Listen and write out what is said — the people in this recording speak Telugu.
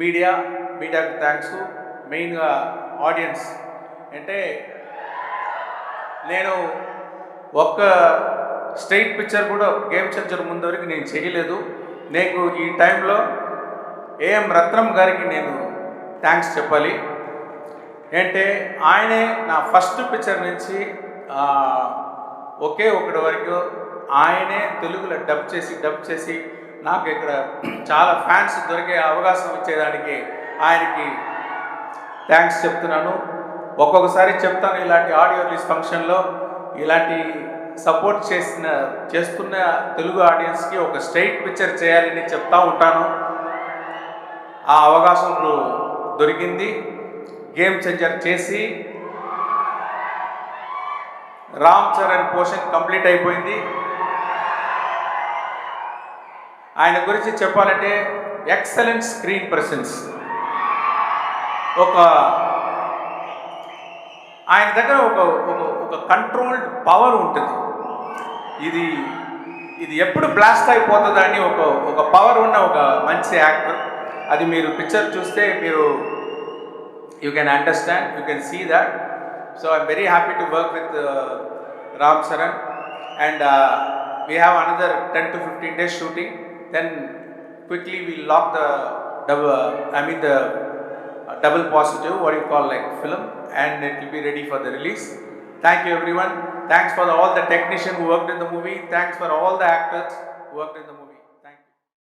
మీడియా మీడియాకు థ్యాంక్స్ మెయిన్గా ఆడియన్స్ అంటే నేను ఒక్క స్ట్రైట్ పిక్చర్ కూడా గేమ్ చేంజర్ ముందు వరకు నేను చేయలేదు. నేను ఈ టైంలో ఏఎం రత్నం గారికి నేను థ్యాంక్స్ చెప్పాలి. అంటే ఆయనే నా ఫస్ట్ పిక్చర్ నుంచి ఒకే ఒకటి వరకు ఆయనే తెలుగులో డబ్ చేసి డబ్ చేసి నాకు ఇక్కడ చాలా ఫ్యాన్స్ దొరికే అవకాశం ఇచ్చేదానికి ఆయనకి థ్యాంక్స్ చెప్తున్నాను. ఒక్కొక్కసారి చెప్తాను ఇలాంటి ఆడియో రిలీజ్ ఫంక్షన్లో ఇలాంటి సపోర్ట్ చేసిన చేస్తున్న తెలుగు ఆడియన్స్కి ఒక స్ట్రైట్ పిక్చర్ చేయాలని చెప్తా ఉంటాను. ఆ అవకాశం దొరికింది. గేమ్ చేంజర్ చేసి రామ్ చరణ్ పోర్షన్ కంప్లీట్ అయిపోయింది. ఆయన గురించి చెప్పాలంటే ఎక్సలెంట్ స్క్రీన్ ప్రెసెన్స్. ఒక ఆయన దగ్గర ఒక ఒక కంట్రోల్డ్ పవర్ ఉంటుంది. ఇది ఇది ఎప్పుడు బ్లాస్ట్ అయిపోతుందని ఒక ఒక పవర్ ఉన్న ఒక మంచి యాక్టర్. అది మీరు పిక్చర్ చూస్తే మీరు you can understand you can see that so I'm very happy to work with Ram Charan and we have another ten to fifteen days shooting then quickly we lock the double, I mean the uh, double positive, what you call like film, and it will be ready for the release. Thank you everyone. Thanks for the, all the technician who worked in the movie. Thanks for all the actors who worked in the movie.